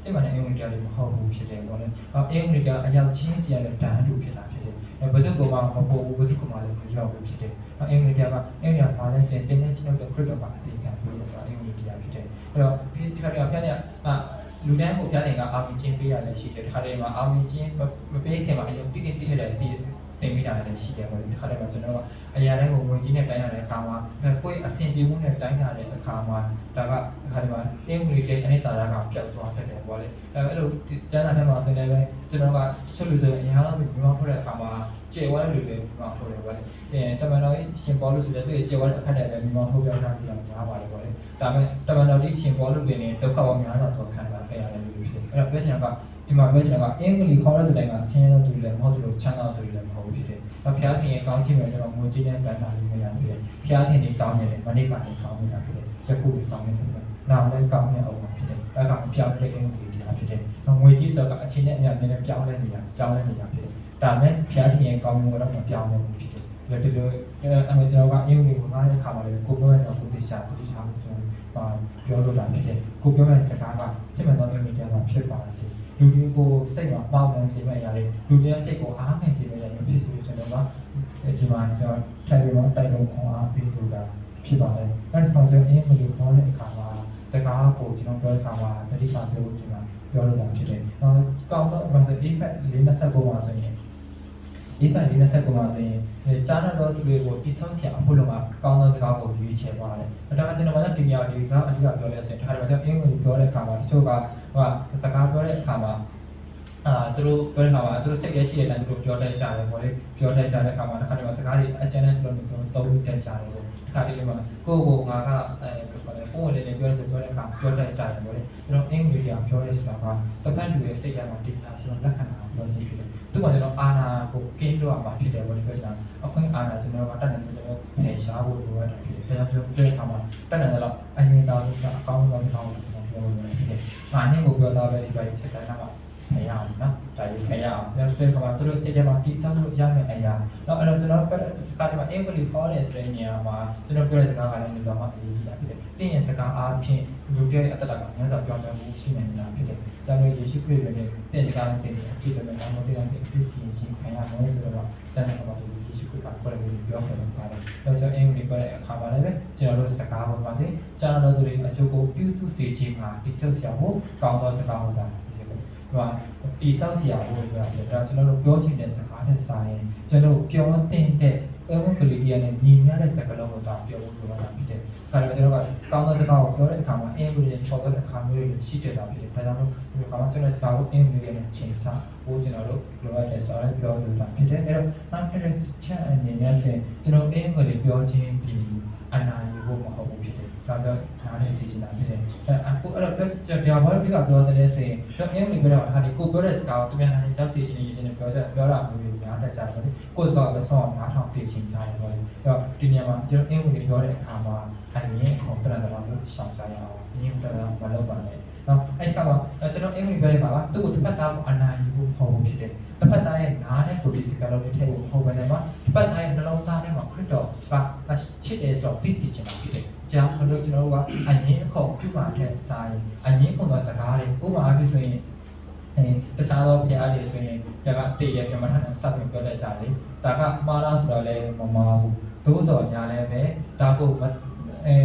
စစ်မှန်တဲ့အင်္ဂလိပ်တရားတွေမဟုတ်ဘူးဖြစ်တယ်ဗောလေအင်္ဂလိပ်တရားအရောက်ချင်းစီရတဲ့တန်တူဖြစ်လာဖြစ်တယ်ဘယ်သူကမှမပေါ်ဘူးဘယ်သူကမှလည်းမရောက်ဘူးဖြစ်တယ်အင်္ဂလိပ်တရားကအင်္ဂလိပ်ဘာလဲဆိုရင်တင်းနေချင်းတဲ့ crypto ပါအတိအကျပြောလို့ဆိုတာအင်္ဂလိပ်တရားဖြစ်တယ်အဲ့တော့ဒီခါကျတော့ဖျက်ရအ လူတန်းကိုဖျက်နေကအာမီချင်းပေးရတယ်ရှိတယ်ဒီခါတည်းမှာအာမီချင်းမပေးခင်မှာအရင်တိတိတိထက်တဲ့ဒီတင်ပေးတာလည်းရှိတယ်ပေါ့ဒီခါတည်းမှာကျွန်တော်ကအရာတိုင်းကိုငွေကြီးနဲ့တိုင်းရတဲ့အခါမှာကိုယ်အဆင်ပြေမှုနဲ့တိုင်းရတဲ့အခါမှာဒါကအခါတည်းမှာအင်္ဂလိပ်လေးအနေတာရကပျောက်သွားတတ်တယ်ပေါ့လေအဲအဲ့လိုကျမ်းစာထဲမှာဆိုနေပဲကျွန်တော်ကချုပ်လို့ဆိုရင်အရာတော့ဒီမှာထုတ်တဲ့အခါမှာ ကျေဝါလူတွေဒီမှာထုတ်တယ်ပေါ့လေအဲတမန်တော်ကြီးရှင်ပေါ်လို့ဆိုတဲ့သူကျေဝါအခက်တဲ့လည်းဒီမှာထုတ်ပြထားပြီးတော့များပါတယ်ပေါ့လေဒါပေမဲ့တမန်တော်ကြီးရှင်ပေါ်လို့ပြင်နေဒုက္ခပေါင်းများစွာတော့ခံစားခဲ့ရတယ်လို့ဖြစ်တယ်အဲ့တော့ပြောချင်တာကဒီမှာပြောချင်တာကအင်္ဂလိပ်ခေါ်တဲ့တိုင်ကဆင်းရဲတဲ့သူတွေလည်းမဟုတ်ဘူးလို့ချမ်းသာတဲ့သူတွေလည်းမဟုတ်ဘူးဖြစ်တယ်။ဒါဖျားခင်ရဲ့ကောင်းချီးမယ်ကျွန်တော်ငွေကြေးနဲ့ပြန်တာလေးမရဘူးဖြစ်တယ်။ဖျားခင်ဒီကောင်းနေတယ်မနေ့ကနေကောင်းနေတာဖြစ်တယ်။ရက်ခုတွေကောင်းနေတယ်။နောက်လည်းကောင်းနေအောင်ဖြစ်တယ်။အဲဒါကပြောင်းလဲတဲ့အင်္ဂလိပ်တရားဖြစ်တယ်။ငွေကြေးဆိုတော့အချင်းနဲ့အများနဲ့ပြောင်းလဲနေတာပြောင်းလဲနေတာဖြစ်တယ်။ ဒါမဲ့ဖျားခင်ရဲ့ကောင်းမှုကတော့မပြောင်းလဲဘူးဖြစ်တယ်။ဒါဒီလိုအမေကျွန်တော်ကအင်္ဂလိပ်ကိုငားတဲ့ခါမှာလည်းကိုပြောရတော့ကိုသိချာကိုသိချာကိုကျွန်တော်ပြောလို့လာဖြစ်တယ်။ကိုပြောရတဲ့စကားကစစ်မှန်သောအင်္ဂလိပ်တရားမှာဖြစ်ပါစေ။လူတွေကိုစိတ်မှာပေါင်းနေစေမယ့်အရာတွေလူတွေစိတ်ကိုအားငယ်စေမယ့်အရာတွေဖြစ်စေလို့ကျွန်တော်ကဒီမှာကျွန်တော်ထိုင်ပြီးတော့တိုက်တော့ခွန်အားပေးလို့တာဖြစ်ပါတယ်။အဲဒီကောင်ကျွန်တော်အင်းမလို့ပြောတဲ့အခါမှာစကားကိုကျွန်တော်ပြောတဲ့အခါမှာတတိယပြောလို့ကျွန်တော်ပြောလို့တာဖြစ်တယ်။အဲကောင်းတော့ဘာလို့ impact လေးနဲ့ဆက်ပေါ်မှာဆိုရင် impact လေးနဲ့ဆက်ပေါ်မှာဆိုရင်ကြားနာတော့သူတွေကိုတိဆောက်ဆရာအဖို့လုံးကကောင်းသောစကားကိုရွေးချယ်ပါတယ်။ဒါမှကျွန်တော်ကတင်ပြဒီကအဓိကပြောလဲဆိုရင်ဒါမှကျွန်တော်အင်္ဂလိပ်ပြောတဲ့အခါမှာတချို့ကဟိုစကားပြောတဲ့အခါမှာအာသူတို့ပြောတဲ့အခါမှာသူတို့စိတ်ရရှိတဲ့တန်းသူတို့ပြောတတ်ကြတယ်ပေါ့လေပြောတတ်ကြတဲ့အခါမှာတစ်ခါတည်းမှာစကားတွေအကျဉ်းနဲ့ဆိုလို့ကျွန်တော်သုံးတက်ကြတယ်ပေါ့တစ်ခါတည်းမှာကိုယ့်ကိုငါကအဲပုံဝင်နေပြောဆိုပြောတဲ့အခါပြောတတ်ကြတယ်ပေါ့လေကျွန်တော်အင်္ဂလိပ်ကပြောရဲဆိုတာကတစ်ဖက်လူရဲ့စိတ်ရမှာတိကျကျွန်တော်လက်ခံတာပြောချင်ဖြစ်တယ် သူကကျွန်တော်အာနာကိုကင်းလို့ရမှာဖြစ်တယ်ပေါ့ဒီပြောချင်အခွင့်အာဏာကျွန်တော်ကတတ်တယ်ကျွန်တော်ဖယ်ရှားဖို့လိုအပ်တာဖြစ်တယ်ဒါကြောင့်ကျွန်တော်ပြောတဲ့အခါမှာတတ်တယ်တော့အရင်သားလို့ဆိုအကောင်းဆုံးစကားကိုကျွန်တော်ပြောလို့ရတယ်ဖြစ်တယ်။အားနဲ့ကိုပြောသားပဲဒီပိုင်းစက်တိုင်းက ခံရအောင်နော်ဒါကြီးခံရအောင်နောက်တစ်ခါမှာသူတို့စိတ်ထဲမှာတိဆောက်လို့ရမယ့်အရာနောက်အဲ့တော့ကျွန်တော်ကဒီမှာအင်္ဂလိပ်ခေါ်တဲ့ဆိုတဲ့နေရာမှာကျွန်တော်ပြောတဲ့စကားကလည်းမျိုးစုံမှအရေးကြီးတာဖြစ်တယ်။တင်းရဲ့စကားအားဖြင့်လူတွေရဲ့အတ္တကမြတ်စွာဘုရားပြောမှုရှိနိုင်တာဖြစ်တယ်။ဒါပေမဲ့ယေရှုခရစ်ရဲ့တင်းစကားနဲ့တင်းရဲ့အဖြစ်တွေနဲ့အမောတရားတွေဖြစ်စီခြင်းခံရမယ်ဆိုတော့ကျန်တဲ့အခါမှာဒီယေရှုခရစ်ကပြောတယ်ပြောခဲ့တယ်ပါတယ်။တော့ကျွန်တော်အင်္ဂလိပ်ပြောတဲ့အခါမှာလည်းကျွန်တော်တို့စကားပေါ်မှာစေကျန်တော်တို့တွေအကျိုးကိုပြုစုစေခြင်းမှာတိကျဆရာကိုကောင်းသောစကားဟောတာဖြစ်တ ယ်။ဟိုတိဆောက်ဆရာကိုပြောတယ်ဒါကျွန်တော်တို့ပြောချင်တဲ့စကားနဲ့စာရင်ကျွန်တော်ပြောတဲ့တဲ့အဝိပလီတီယနဲ့ညီမျှတဲ့စကားလုံးကိုသာပြောဖို့လိုတာဖြစ်တယ်။ဒါပေမဲ့ကျွန်တော်ကကောင်းတဲ့စကားကိုပြောတဲ့အခါမှာအင်္ဂလိပ်နဲ့ချော်တဲ့အခါမျိုးတွေရှိတဲ့တာဖြစ်တယ်။ဒါကြောင့်မို့ဒီကောင်ကကျွန်တော်စကားကိုအင်္ဂလိပ်နဲ့ချိန်ဆဖို့ကျွန်တော်တို့လိုအပ်တဲ့ဆိုရပြောလို့တာဖြစ်တယ်။အဲတော့နောက်တစ်ချက်အနေနဲ့ဆိုရင်ကျွန်တော်အင်္ဂလိပ်ပြောခြင်းဒီအနာရီဖို့မဟုတ်ဘူးဖြစ်တယ်။ ဒါကြောင့်နားနဲ့စီစဉ်တာဖြစ်တယ်။အဲအခုအဲ့တော့ပြောပြဘာလို့ဒီကပြောတဲ့ဆိုရင်တော့အင်္ဂလိပ်ပြောတာဟာဒီကိုပြောတဲ့စကားကိုသူများနားနဲ့ကြောက်စီခြင်းရခြင်းနဲ့ပြောတဲ့ပြောတာမျိုးတွေများတတ်ကြတယ်လေ။ကိုယ်စကားပဲဆောင်းနားထောင်စီခြင်းကြတယ်ပေါ့လေ။အဲ့တော့ဒီနေရာမှာကျွန်တော်အင်္ဂလိပ်ပြောတဲ့အခါမှာအရင်အခုတရံတော်လို့ရှောင်ကြရအောင်။အရင်တရံမလုပ်ပါနဲ့။နော်အဲ့ဒီကမှာကျွန်တော်အင်္ဂလိပ်ပြောတဲ့အခါမှာသူ့ကိုတစ်ဖက်သားကိုအနာယူဖို့ပေါ့ဖြစ်တယ်။တစ်ဖက်သားရဲ့နားနဲ့ကိုဒီစကားလုံးတွေထည့်ဖို့ပေါ့ပဲနဲ့မှာတစ်ဖက်သားရဲ့နှလုံးသားထဲမှာခရစ်တော်ကချစ်တယ်ဆိုတော့သိစီခြင်းဖြစ်တယ်။ ကြောင့်မလို့ကျွန်တော်တို့ကအရင်အခုပြုပါတဲ့စာရင်အရင်ခုကစကားတွေဥပမာအားဖြင့်ဆိုရင်အဲတခြားသောဖျားတွေဆိုရင်ဒါကတည်ရပြမထန်စတင်ပြောတဲ့ကြတယ်ဒါကမာလာဆိုတော့လည်းမမာဘူးသို့တော်ညာလည်းပဲဒါကိုအဲ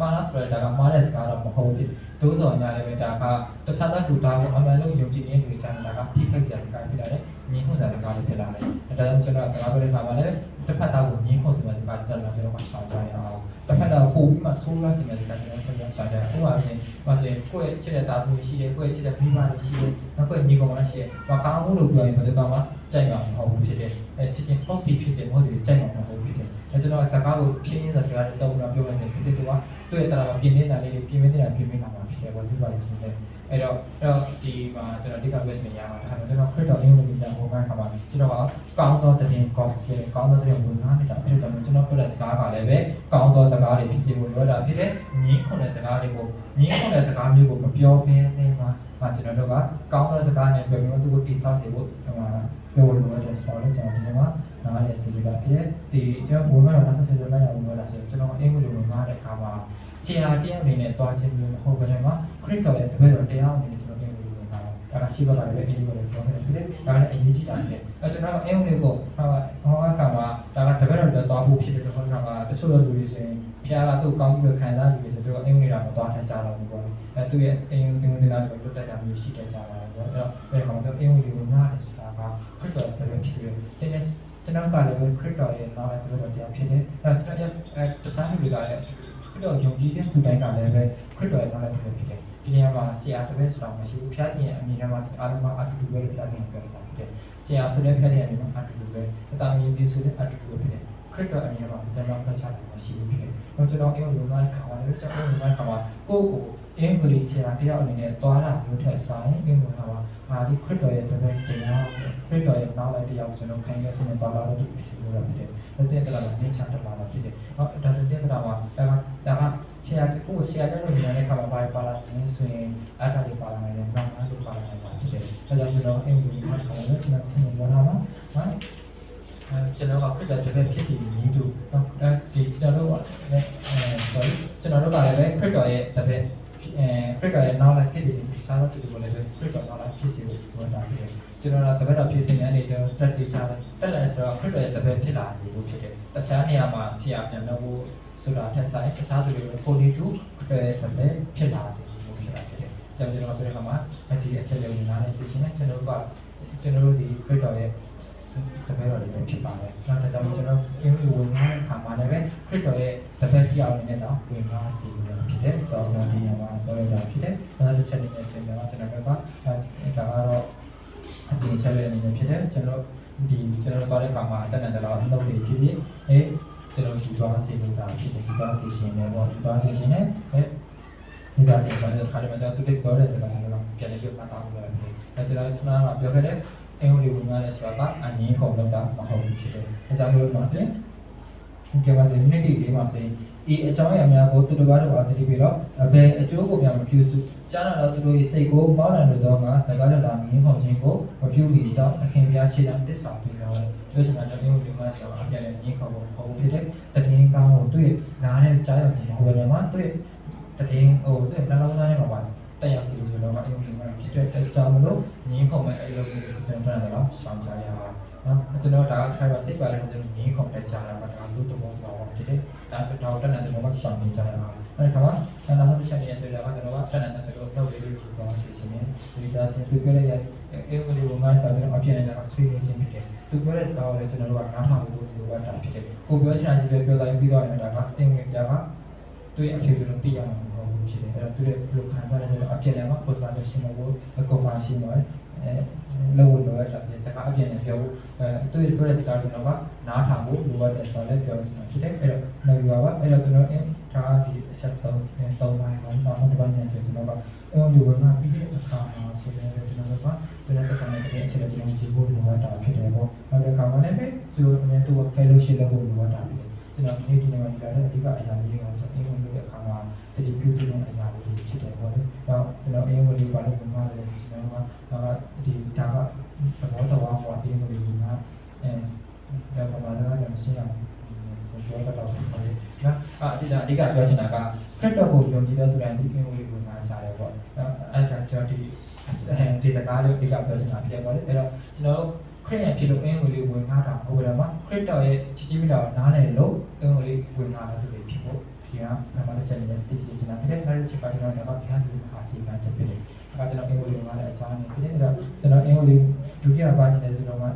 မာလာဆိုတော့ဒါကမာတဲ့စကားတော့မဟုတ်ဘူးသို့တော်ညာလည်းပဲဒါကတခြားသောလူသားကိုအမှန်လို့ယုံကြည်နေတဲ့လူတွေချမ်းဒါကထိခိုက်စရာစကားဖြစ်လာတယ်ညီဟုတ်တဲ့စကားတွေဖြစ်လာတယ်ဒါကြောင့်ကျွန်တော်စကားပြောတဲ့အခါမှာလည်း တစ်ဖက်သားကိုညီဟုတ်စမဲ့စကားတက်လာကျွန်တော်ကရှောင်ကြရအောင်တစ်ဖက်သားကိုပို့ပြီးမှဆိုးလာစမဲ့စကားကျွန်တော်ဆက်ရှောင်ကြရအောင်ဥပမာဆိုရင်မဆိုရင်ကိုယ့်ရဲ့ချစ်တဲ့သားသမီးရှိတယ်ကိုယ့်ရဲ့ချစ်တဲ့မိဘတွေရှိတယ်နောက်ကိုယ့်ရဲ့ညီကောင်မရှိတယ်မကောင်းဘူးလို့ပြောရင်ဘယ်လိုကောင်းမှကြိုက်မှာမဟုတ်ဘူးဖြစ်တယ်အဲချစ်ချင်းပေါ့တီဖြစ်စေမဟုတ်ဘူးကြိုက်မှာမဟုတ်ဘူးဖြစ်တယ်အဲကျွန်တော်စကားကိုဖြင်းရတဲ့စကားတွေတော့ဘယ်လိုပြောမလဲဆိုရင်ဖြစ်တယ်သူကသူ့ရဲ့တရားမှာပြင်းနေတာလေးတွေပြင်းနေတာပြင်းနေတာမှာဖြစ်တယ်ဘာလို့ပါလဲဆိုတော့ အဲ့တော့အဲ့တော့ဒီမှာကျွန်တော်ဒီက base နေရမှာဒါမှကျွန်တော် credit အင်္ဂလိပ်နဲ့ဟိုကခါမှာကျွန်တော်ကကောင်းသောတည်င်း cost ဖြစ်ကောင်းသောတည်င်းဝင်လာနေတာဖြစ်တယ်ကျွန်တော်ပြောတဲ့စကားကလည်းပဲကောင်းသောစကားတွေဖြစ်စီဖို့လိုတာဖြစ်တယ်ညင်းခွန်တဲ့စကားတွေကိုညင်းခွန်တဲ့စကားမျိုးကိုမပြောဘဲနဲ့မှာမှာကျွန်တော်တို့ကကောင်းသောစကားနဲ့ပြောပြီးတော့သူ့ကိုတိဆောက်စေဖို့ဟိုမှာပြောလို့လိုတဲ့စကားလေးကျွန်တော်ဒီမှာနားလည်စီရတာဖြစ်ဒီကျွန်တော်ဘုံကတော့နောက်ဆက်ဆက်လိုက်ရအောင်ပြောတာဆိုကျွန်တော်အင်္ဂလိပ်ကိုနားတဲ့အခါမှာ ဆရာတရားအနေနဲ့တွားခြင်းမျိုးမဟုတ်ဘဲနဲ့မှာခရစ်တော်ရဲ့တပည့်တော်တရားအနေနဲ့ကျွန်တော်အင်္ဂလိပ်ကိုနားဒါကရှိပါလားလည်းအင်္ဂလိပ်ကိုပြောနေတယ်ဖြစ်တယ်ဒါလည်းအရေးကြီးတာဖြစ်အဲကျွန်တော်အင်္ဂလိပ်ကိုဟောဟောကမှာဒါကတပည့်တော်လည်းတွားဖို့ဖြစ်တယ်တော့ဟောကမှာတချို့လူတွေဆိုရင်ဖျားကသူ့ကောင်းပြီးတော့ခံစားပြီးဆိုတော့အင်္ဂလိပ်ကမတွားထကြတော့ဘူးပေါ့အဲသူရဲ့တင်တင်တင်တာတွေလွတ်တက်ကြမျိုးရှိတဲ့ကြတာပေါ့အဲ့တော့ဘယ်ကောင်ဆိုအင်္ဂလိပ်ကိုနားတယ်ဆိုတာကခရစ်တော်တပည့်ဖြစ်တယ်တင်းကျွန်တော်ကလည်းခရစ်တော်ရဲ့နာမည်တော်တရားဖြစ်တယ်အဲကျွန်တော်အဲတခြားလူတွေကလည်းခရ စ်တော်ယုံကြည်တဲ့သူတိုင်းကလည်းပဲခရစ်တော်ရဲ့နာမည်တော်ဖြစ်တယ်ဒီနေရာမှာဆရာတပည့်ဆိုတာမရှိဘူးဖျားတင်ရဲ့အမိနာမှာအားလုံးကအတူတူပဲဖျားတင်ပြောတာဖြစ်တယ်ဆရာဆိုတဲ့ဖျားတင်ရဲ့အမိနာအတူတူပဲအတာမယုံကြည်ဆိုတဲ့အတူတူပဲဖြစ်တယ်ခရစ်တော်အမိနာမှာဘယ်တော့မှချတာမရှိဘူးဖြစ်တယ်တော့ကျွန်တော်အင်္ဂလိပ်လိုခါပါတယ်ကျွန်တော်အင်္ဂလိပ်လိုခါမှာကိုယ့်ကို အင်္ဂလိပ်ဆရာတယောက်အနေနဲ့တွားတာမျိုးထက်ဆိုင်အင်္ဂလိပ်မှာငါဒီခရစ်တော်ရဲ့တပည့်တရားခရစ်တော်ရဲ့နာမည်တရားကိုကျွန်တော်ခံရစနေပါလာလို့ဖြစ်လို့ရဖြစ်တယ်။ဒါတင်တလာနေချတာပါလာဖြစ်တယ်။ဟောဒါတင်တလာမှာဒါကဒါကဆရာကိုဆရာတက်လို့နေတဲ့ခါမှာပါပါလာနေဆိုရင်အတားလေးပါလာတယ်နောက်မှလေးပါလာတယ်ဖြစ်တယ်။ဒါကြောင့်ကျွန်တော်အင်္ဂလိပ်မှာခေါ်လို့ကျွန်တော်စနေလာမှာဟာအဲကျွန်တော်ကခရစ်တော်တပည့်ဖြစ်ပြီးနေတူအဲဒီကျွန်တော်တို့အဲ sorry ကျွန်တော်တို့ကလည်းခရစ်တော်ရဲ့တပည့် အဲခရစ်တော်ရဲ့နောက်လိုက်ဖြစ်ပြီးစားတော့တူတူလည်းခရစ်တော်နောက်လိုက်ဖြစ်စီလို့ပြောတာဖြစ်တယ်ကျွန်တော်ကတပည့်တော်ဖြစ်တဲ့အနေနဲ့ကျွန်တော်တက်ကြည့်ချတယ်တက်တယ်ဆိုတော့ခရစ်တော်ရဲ့တပည့်ဖြစ်လာစေဖို့ဖြစ်တယ်တခြားနေရာမှာဆရာပြန်လို့ဆိုတာထက်ဆိုင်တခြားသူတွေကိုပိုလီတူခရစ်တော်ရဲ့တပည့်ဖြစ်လာစေဖို့ဖြစ်တာဖြစ်တယ်ကျွန်တော်တို့ပြောရမှာဒီအချက်လေးနားနေစီရှင်နဲ့ကျွန်တော်ကကျွန်တော်တို့ဒီခရစ် တော်ရဲ့တပည့်တော်တွေဖြစ်ပါတယ်။နောက်တစ်ကြောင်ကျွန်တော်အင်းလူဝင်လာတဲ့ခါမှာလည်းပဲခရစ်တော်ရဲ့တပည့်ပြောင်းနေတဲ့တော့ဝင်လာစီလို့ဖြစ်တယ်။ဆောင်းတော်ဒီညမှာပြောရတာဖြစ်တယ်။နောက်တစ်ချက်အနေနဲ့ဆင်ပြောကျွန်တော်ကအဲဒါကတော့အပြင်ချက်လေးအနေနဲ့ဖြစ်တယ်။ကျွန်တော်ဒီကျွန်တော်တို့သွားတဲ့ခါမှာတက်တဲ့တော့အလုပ်တွေဖြစ်ဖြစ်အဲကျွန်တော်ယူသွားစီလို့တာဖြစ်တယ်။ယူသွားစီရှင်နဲ့ပေါ့ယူသွားစီရှင်နဲ့အဲဒီသားစီကတော့ခါရမှာကျွန်တော်သူတို့ပြောတဲ့စကားကတော့ပြန်လေးရုပ်မှတ်သားလို့ရတယ်။အဲကျွန်တော်ကျွန်တော်ကပြောခဲ့တဲ့ အင်္ဂလိပ်ဝင်ရတဲ့ဆိုတာကအငင်းခုံလောက်တာမဟုတ်ဘူးဖြစ်တယ်။အဲကြောင့်လို့ပါစေ။ဒီကမှာစေမိနစ်လေးမှာစေဤအကြောင်းအရာများကိုသူတို့ဘာတို့အားတတိပြီးတော့အဘယ်အကျိုးကိုများမပြုစုကြားနာတော့သူတို့၏စိတ်ကိုမောင်းနိုင်လို့တော့ငါစကားတော်တာမြင်ခုန်ခြင်းကိုမပြုမိအကြောင်းသခင်ပြရှေ့တန်းတစ္ဆာပြီးတော့ပြောချင်တာတော့ဒီလိုမျိုးဆိုတော့အပြည့်နဲ့မြင်ခုန်ဖို့ဟောဖြစ်တဲ့တည်င်းကောင်းကိုသူ့ရဲ့နားနဲ့ကြားရောက်ခြင်းဟိုဘယ်မှာသူ့ရဲ့တည်င်းဟိုသူ့ရဲ့နှလုံးသားထဲမှာပါ တက်ရောက်စီလို့ဆိုတော့အယုံကြည်မှာဖြစ်တဲ့အကြောင်းမလို့ငင်းခုန်မဲ့အဲ့လိုမျိုးစတင်ထားတယ်တော့ရှောင်ကြရအောင်နော်ကျွန်တော်ဒါက driver စိတ်ပါလေကျွန်တော်ငင်းခုန်တက်ကြတာပါဒါလူတဘောတော့ဖြစ်တယ်ဒါကျွန်တော်တက်နေတယ်တော့ရှောင်ကြရအောင်အဲ့ဒါကနောက်နောက်တစ်ချက်နေဆိုတော့ကျွန်တော်ကတက်နေတယ်ကျွန်တော်တော့လေးလေးပြောသွားစီစဉ်နေဒီဒါစင်သူပြောရတဲ့အဲ့ဒီလိုငါစားတဲ့အပြည့်နဲ့ဆွေးနွေးခြင်းဖြစ်တယ်သူပြောတဲ့စကားကိုလည်းကျွန်တော်တို့ကနားထောင်ဖို့လိုအပ်တာဖြစ်တယ်ကိုပြောချင်တာကြီးပဲပြောလိုက်ပြီးတော့ရင်ဒါကအင်္ဂလိပ်ပြက သူ့ရဲ့အဖြစ်ကျွန်တော်သိရမှာမဟုတ်ဘူးဖြစ်တယ်အဲ့တော့သူရဲ့ဘယ်လိုခံစားရလဲဆိုတော့အပြည့်လည်းမပုံစံမျိုးရှင်းဖို့အကောပါရှင်းပါအဲလို့လိုအပ်တာဖြစ်စကားအပြည့်နဲ့ပြောဖို့အဲသူရဲ့ပြောတဲ့စကားကျွန်တော်ကနားထောင်ဖို့လိုအပ်တယ်ဆိုတော့လည်းပြောချင်တာဖြစ်တယ်အဲ့တော့နောက်ပြီးပါအဲ့တော့ကျွန်တော်ဒါဒီအချက်တော့တော့ပိုင်းတော့နောက်ဆုံးတစ်ပိုင်းနဲ့ဆိုကျွန်တော်ကအဲ့လိုဝင်လာပြီးတဲ့အခါမှာဆိုရင်ကျွန်တော်ကကျွန်တော်ပတ်စံတဲ့အချက်လက်ကျွန်တော်ကြည့်ဖို့လိုအပ်တာဖြစ်တယ်ပေါ့နောက်တစ်ခါမှလည်းသူနဲ့သူ fellowship လုပ်ဖို့လိုအပ်တာဖြစ်တယ် ကျွန်တော်ဒီနေ့ဒီနေ့မှာဒီကလည်းအဓိကအရာလေးကိုကျွန်တော်အင်္ဂလိပ်တဲ့အခါမှာတတိပြုပြုတဲ့အရာလေးဖြစ်တယ်ပေါ့လေ။နောက်ကျွန်တော်အင်္ဂလိပ်ဘာလို့ဝင်လာလဲဆိုကျွန်တော်ကဒါကဒီဒါကသဘောတရားဟောအင်္ဂလိပ်ကအဲဒါကဘာသာလဲမရှိအောင်ပြောတတ်တော့ပေါ့လေ။နော်အာဒီကအဓိကပြောချင်တာကခရစ်တော်ကိုယုံကြည်တဲ့သူတိုင်းဒီအင်္ဂလိပ်ကိုနားကြတယ်ပေါ့။နော်အဲ့ဒါကျွန်တော်ဒီဒီစကားလေးအဓိကပြောချင်တာဖြစ်ပေါ့လေ။အဲ့တော့ကျွန်တော် ခရစ်ယာန်ဖြစ်လို့အင်္ဂလိပ်ဝင်လာတာဟုတ်ကဲ့မှာခရစ်တော်ရဲ့ချစ်ချင်းမိတာကိုနားလည်လို့အင်္ဂလိပ်ဝင်လာတဲ့သူတွေဖြစ်ဖို့ဒီကနံပါတ်7နဲ့တည်စီချင်တာဖြစ်တဲ့နောက်တစ်ချက်ကကျွန်တော်တော့ဘုရားဒီမှာစီမံချက်ဖြစ်တယ်။အဲဒါကျွန်တော်အင်္ဂလိပ်မှာလည်းအကြောင်းနေဖြစ်တယ်။အဲ့တော့ကျွန်တော်အင်္ဂလိပ်ဒုတိယပိုင်းနဲ့ဆိုတော့မှ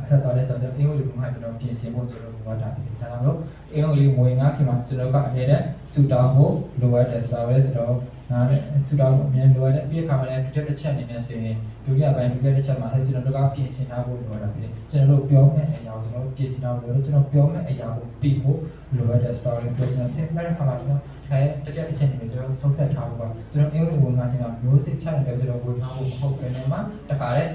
အဆက်တော်လဲဆိုတော့အင်္ဂလိပ်မှာကျွန်တော်ပြင်ဆင်ဖို့ကျွန်တော်ပြောတာဖြစ်တယ်။ဒါကြောင့်မို့အင်္ဂလိပ်ဝင်ငါခင်မှာကျွန်တော်ကအမြဲတမ်းစူတောင်းဖို့လိုအပ်တယ်ဆိုတော့လဲဆိုတော့ နားနဲ့စူတောင်းဖို့အမြဲလိုအပ်တယ်။ပြီးခါမှလည်းဒုတိယတစ်ချက်အနေနဲ့ဆိုရင်ဒုတိယပိုင်းဒုတိယတစ်ချက်မှာလည်းကျွန်တော်တို့ကပြင်ဆင်ထားဖို့လိုအပ်တာဖြစ်တယ်။ကျွန်တော်တို့ပြောမယ့်အရာကိုကျွန်တော်ပြင်ဆင်ထားဖို့လိုတယ်။ကျွန်တော်ပြောမယ့်အရာကိုပြီးဖို့လိုအပ်တဲ့ story ပြောချင်တယ်။အဲ့ဒါခါမှကျွန်တော်အဲတကယ်တစ်ချက်နေကျွန်တော်ဆုံးဖြတ်ထားဖို့ကကျွန်တော်အင်္ဂလိပ်ဝင်ငါချင်းကမျိုးစစ်ချတယ်ကျွန်တော်ဝင်ငါဖို့မဟုတ်ဘဲနဲ့မှတခါတည်း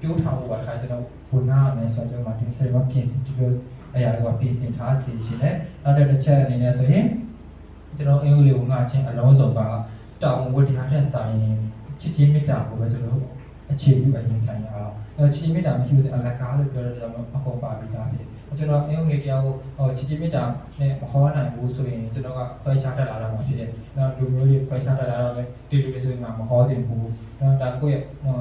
ပြောထားဖို့ကတခါကျွန်တော်ဝင်ငါရမယ်ဆိုတော့ကျွန်တော်ဒီစရိတ်မှာပြင်ဆင်ဒီလိုအရာတွေကပြင်ဆင်ထားစီရှင်တယ်နောက်တစ်ချက်အနေနဲ့ဆိုရင် ကျွန်တော်အင်္ဂလိပ်ဝင်ငါချင်းအလုံးစုံကတောင်ဝတ္တရားနဲ့ဆိုင်ရင်ချစ်ချင်းမေတ္တာကိုပဲကျွန်တော်အခြေပြုအရင်ခံရအောင်အဲချစ်ချင်းမေတ္တာမရှိဘူးဆိုအလကားလို့ပြောတဲ့ကြောင့်အကုန်ပါပြီးသားဖြစ်ကျွန်တော်အင်္ဂလိပ်တရားကိုဟိုချစ်ချင်းမေတ္တာနဲ့မဟောနိုင်ဘူးဆိုရင်ကျွန်တော်ကခွဲခြားတတ်လာတာမှဖြစ်တယ်။နောက်လူမျိုးတွေခွဲခြားတတ်လာတော့လေဒီလိုမျိုးဆိုရင်မဟောတင်ဘူး။နောက်ဒါကိုယ့်ရဲ့ဟို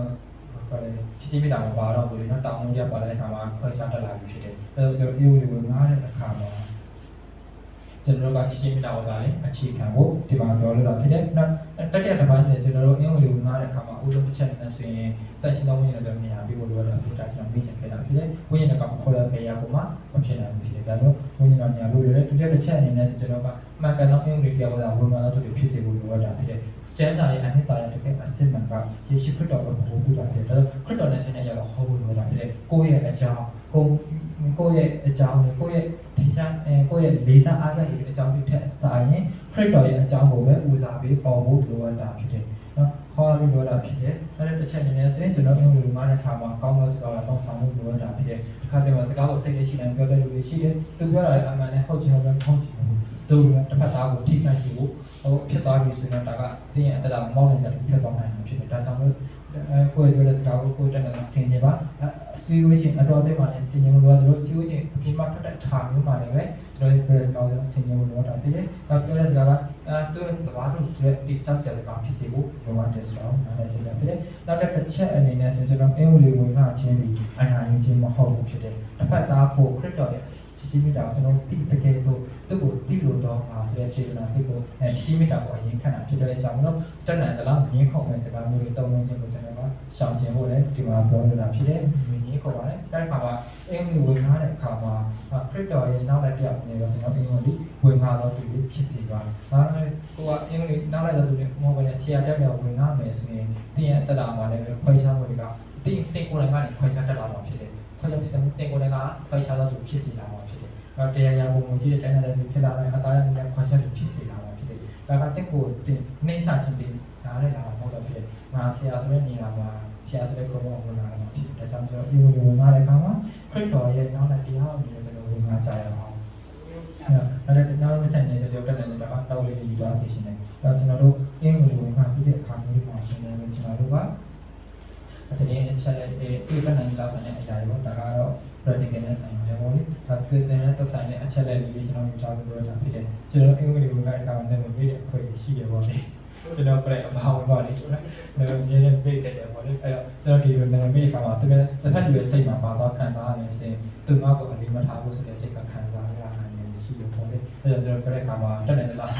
ဘာလဲချစ်ချင်းမေတ္တာမပါတော့ဘူးလေနော်တောင်းဝန်ရပါတဲ့အခါမှာခွဲခြားတတ်လာပြီဖြစ်တယ်။အဲဒါကျွန်တော်အင်္ဂလိပ်ကိုငားတဲ့အခါမှာ ကျွန်တော်ကချစ်ချင်းမေတ္တာဝါဒလေးအခြေခံဖို့ဒီမှာပြောလို့တာဖြစ်တယ်။နောက်တတိယတစ်ပိုင်းနဲ့ကျွန်တော်တို့အင်္ဂလိပ်ကိုငားတဲ့အခါမှာဥဒ္ဒပချက်နဲ့ဆိုရင်တက်ရှိသောဝိညာဉ်တော်နေရာပြီးလို့ပြောတာဖြစ်တာကျွန်တော်မိချင်ခဲ့တာဖြစ်တယ်။ဝိညာဉ်တော်ကခေါ်တဲ့နေရာကိုမှမဖြစ်နိုင်ဘူးဖြစ်တယ်။ဒါကြောင့်ဝိညာဉ်တော်နေရာလို့ရတယ်ဒုတိယတစ်ချက်အနေနဲ့ဆိုကျွန်တော်ကမှန်ကန်သောအင်္ဂလိပ်တရားဝါဒဝင်လာတော့သူဖြစ်စေဖို့လိုအပ်တာဖြစ်တယ်။ကျမ်းစာရဲ့အနှစ်သာရတစ်ခုအစစ်မှန်ကယေရှုခရစ်တော်ကိုဘုရားပြုတာဖြစ်တယ်။ခရစ်တော်နဲ့ဆင်းရဲရတော့ဟောဖို့လိုတာဖြစ်တယ်။ကိုယ့်ရဲ့အကြောင်းကိုကိုယ့်ရဲ့အကြောင်းနဲ့ကိုယ့်ရဲ့ ထင်ရှားအဲကိုယ့်ရဲ့လေးစားအားစားရဲ့အကြောင်းတွေထက်စာရင်ခရစ်တော်ရဲ့အကြောင်းကိုပဲဦးစားပေးဟောဖို့လိုအပ်တာဖြစ်တယ်။နော်ဟောပြီးလိုတာဖြစ်တယ်။အဲ့ဒါတစ်ချက်အနေနဲ့ဆိုရင်ကျွန်တော်အင်္ဂလိပ်မှာတဲ့ခါမှာကောင်းသောစကားကိုတောင်းဆောင်မှုလိုအပ်တာဖြစ်တယ်။ဒီခါတည်းမှာစကားကိုစိတ်နဲ့ရှိနေပြောတဲ့လူတွေရှိတယ်။သူပြောတာလည်းအမှန်နဲ့ဟုတ်ချင်တော့ထောင်းချင်ဘူး။တို့ကတစ်ဖက်သားကိုထိခိုက်စေဖို့ဟိုဖြစ်သွားပြီဆိုရင်ဒါကတင်းရဲ့အတ္တကိုမောင်းနေကြတယ်ဖြစ်သွားနိုင်မှာဖြစ်တယ်။ဒါကြောင့်မို့အဲ ကိုယ်ပြောတဲ့စကားကိုကိုယ်တက်နေဆင်ခြင်ပါအစီဝေးချင်းအတော်လေးမှာလည်းဆင်ခြင်လို့တော့စီဝေးချင်းဒီမှာထွက်တဲ့ခါမျိုးမှာလည်းပဲတို့ပြောတဲ့စကားကိုဆင်ခြင်လို့တော့ဖြစ်တယ်။နောက်ပြောတဲ့စကားကအဲသူသဘာဝတို့ဒီဆောက်ဆက်စကားဖြစ်စေဖို့လိုအပ်တယ်ဆိုတော့နားလည်စေတယ်ဖြစ်တယ်။နောက်တစ်ချက်အနေနဲ့ဆိုကျွန်တော်အင်္ဂလိပ်ဝင်လာခြင်းပြီးအနာရင်ချင်းမဟုတ်ဘူးဖြစ်တယ်။တစ်ဖက်သားဖို့ခရစ်တော်ရဲ့ ချစ်ချင်းမိတာကိုကျွန်တော်တိတကယ်တော့သူ့ကိုတိလို့တော့ငါဆိုတဲ့စေတနာစိတ်ကိုအဲချစ်ချင်းမိတာကိုအရင်ခံတာဖြစ်တဲ့အကြောင်းလို့တက်နိုင်သလားမြင်းခုံမဲ့စကားမျိုးတွေတုံ့ပြန်ခြင်းကိုကျွန်တော်ကရှောင်ကျင်ဖို့လည်းဒီမှာပြောနေတာဖြစ်တယ်မြင်းခုံပါတယ်တဲ့အခါမှာအင်္ဂလိပ်ဝင်လာတဲ့အခါမှာခရစ်တော်ရဲ့နောက်လက်ပြောက်နေတော့ကျွန်တော်အင်္ဂလိပ်ဝင်လာတော့သူဖြစ်စီပါဒါနဲ့ကိုကအင်္ဂလိပ်နောက်လက်တော့သူမဟုတ်ဘဲနဲ့ဆရာတက်ရောက်ဝင်လာမယ်ဆိုရင်တင်းရဲ့တက်လာမှာလည်းခွဲခြားမှုတွေကတင်းတင်းကိုယ်တိုင်ကနေခွဲခြားတက်လာမှာဖြစ်တယ် ခွဲခြားဖြစ်စမှုတင်းကိုယ်တိုင်ကခွဲခြားတော့သူဖြစ်စီလာမှာဖြစ်တယ်တော့တရားရာပုံကြည့်တဲ့တိုင်းလည်းဖြစ်လာမယ်အသားရတဲ့ခွဲခြားဖြစ်စီလာမှာဖြစ်တယ်ဒါကတက်ကိုတင်းနှိမ့်ချခြင်းတင်းနားလည်းလာမှာမဟုတ်တော့ဖြစ်တယ်ငါဆရာဆိုတဲ့နေရာမှာဆရာဆိုတဲ့ကိုယ်ကဝင်လာတာဖြစ်တယ်ဒါကြောင့်ကျွန်တော်ဒီလိုဝင်လာတဲ့အခါမှာခရစ်တော်ရဲ့နောက်လက်တရားကိုကျွန်တော်ဝင်လာကြရအောင်အဲ့ဒါနောက်တစ်ချက်နေဆိုတော့တက်တယ်တော့တော့လေးယူသွားစီရှင်တယ်အဲ့တော့ကျွန်တော်တို့အင်္ဂလိပ်ဝင်ခါပြီးတဲ့အခါမျိုးမှာရှင်တယ်ကျွန်တော်တို့က အဲ့ဒီအချက်လေးအေးပြနိုင်လောက်ဆိုင်တဲ့အရာတွေပေါ့ဒါကတော့ practical နဲ့ဆိုင်ပါတယ်ပေါ့လေဒါတွေ့တဲ့သက်ဆိုင်တဲ့အချက်လေးလေးကျွန်တော်တို့ကြားပြီးပြောတာဖြစ်တယ်ကျွန်တော်အင်္ဂလိပ်ကိုလည်းအခါမှာလည်းမပြီးတဲ့အဖွဲ့ရှိတယ်ပေါ့လေကျွန်တော်ပြတဲ့အဘောင်းပေါ့လေကျွန်တော်နည်းနည်းပြေးခဲ့တယ်ပေါ့လေအဲ့တော့ကျွန်တော်ဒီလိုနည်းနည်းပြေးခါမှာသူကတစ်ဖက်လူရဲ့စိတ်မှာပါတော့ခံစားရနေစဉ်သူငါ့ကိုအလေးမထားဘူးဆိုတဲ့စိတ်ကခံစားရနိုင်တယ်ရှိတယ်ပေါ့လေ အဲ့တော့ကျွန်တော်ပြတဲ့ခါမှာတက်နေလား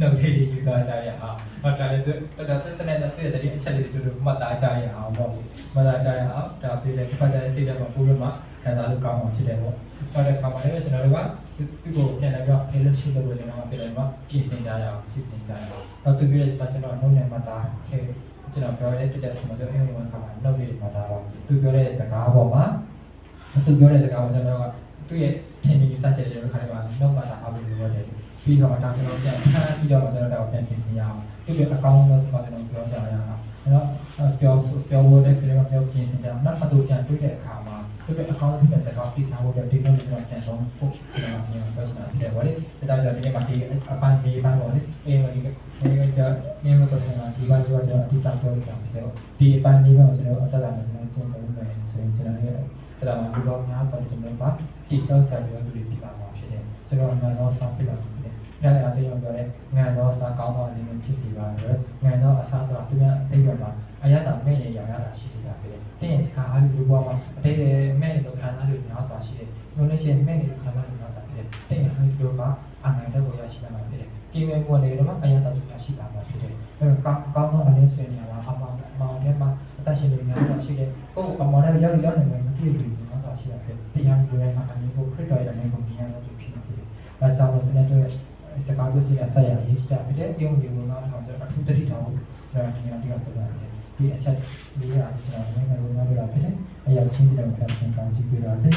နှုတ်လေးယူသွားကြရအောင်ဟုတ်တယ်လေသူတော့တက်တဲ့တဲ့တဲ့အချက်လေးတွေကျွန်တော်မှတ်သားကြရအောင်ပေါ့လေမလာကြရအောင်ဒါဆေးတဲ့တစ်ဖက်တဲ့ဆေးတဲ့မှာပို့လို့မှခံစားလို့ကောင်းအောင်ဖြစ်တယ်ပေါ့။ဟောတဲ့ခါမှာလည်းကျွန်တော်တို့ကသူ့ကိုပြန်လာပြီးဖေးလို့ရှိလို့ကျွန်တော်ကပြန်လာပြီးပြင်ဆင်ကြရအောင်စီစဉ်ကြရအောင်။တော့သူပြည့်တဲ့ကျွန်တော်အနှုတ်နဲ့မှတာခဲကျွန်တော်ပြောရတဲ့တက်တဲ့ကျွန်တော်တို့အင်းဝင်ခါမှာနှုတ်လေးမှတာပါ။သူပြောတဲ့စကားပေါ်မှာသူပြောတဲ့စကားကိုကျွန်တော်က သူ့ရဲ့ထင်မြင်စချက်တွေခါလေးမှာနှုတ်မှတာအားလို့ပြောတယ်။ပြီးတော့ဒါကျွန်တော်ပြန်ဖမ်းပြီးတော့ကျွန်တော်တို့ပြန်ပြင်ဆင်ရအောင်။သူ့ရဲ့အကောင့်လို့ဆိုတော့ကျွန်တော်ပြောကြရအောင်။အဲ့တော့ပြောပြောဖို့တဲ့ပြောပြောပြင်ဆင်ကြအောင်နောက်တစ်ခါပြန်တွေ့တဲ့အခါမှာသူ့ရဲ့အကောင့်နဲ့စကားပြစားဖို့တဲ့ဒီလိုကျွန်တော်ပြန်တော့ပို့ကျွန်တော်ပြန်ပြောချင်တာဖြစ်တယ်ဗောလေဒါကြောင့်ဒီမှာဒီအပန်းဒီပန်းဗောလေအေးဒီဒီကမြေမကတော့ဒီပန်းကကျွန်တော်အတိအကျပြောပြတာဖြစ်တယ်ဒီအပန်းဒီပန်းကိုကျွန်တော်အတက်လာမယ်ကျွန်တော်ကျင့်သုံးမယ်ဆိုရင်ကျွန်တော်ရဲ့တက်လာမှာဒီတော့များဆိုကျွန်တော်က တိစောဆက်ပြီးတော့ဒီပြပါမှာဖြစ်တယ်ကျွန်တော်အမှန်တော့ဆောင်းပြလာဖြစ်တယ်။ဒါလည်းအသေးအောင်ပြောတယ်ငံတော့စားကောင်းတော့အနေနဲ့ဖြစ်စီပါတယ်။ငံတော့အစားစားသူများအတိတ်ကမှာအရသာမဲ့ရရရတာရှိနေတာဖြစ်တယ်။တင်းစကားလူလူပေါ်မှာအတိတ်မဲ့လို့ခံစားလို့များစွာရှိတယ်။ဘလို့လဲချင်းမဲ့လို့ခံစားလို့များစွာဖြစ်တယ်။တင်းဟိုဒီလိုကအနိုင်တဲ့ကိုရရှိတာမှာဖြစ်တယ်။ကိမဲပေါ်နေတော့အရသာသူများရှိတာမှာဖြစ်တယ်။အဲကောင်းကောင်းတော့အလင်းဆွေးနေရတာအမောင်အမောင်ထဲမှာအသက်ရှင်နေများစွာရှိတယ်။ကိုယ်အမောင်ထဲရောက်ရောက်နေမယ်မသိဘူး များစွာရှိတာဖြစ်တယ်။တရားလူတွေကအရင်ကခရစ်တော်ရဲ့အနေကိုမြင်ရတော့ဖြစ်နေတယ်။ဒါကြောင့်လည်းတဲ့စကားပြောချင်တဲ့ဆက်ရရေးချပြတဲ့ပြုံးဒီဝင်တော့ကျွန်တော်အထူးတတိတောင်းကျွန်တော်ဒီနေ့ဒီကပြောရတယ်ဒီအချက်လေးကကျွန်တော်နိုင်ငံလုံးသားလို့ဖြစ်တယ်အရာချင်းစီတဲ့ပြန်ပြန်ကောင်းကြည့်ပြပါစေ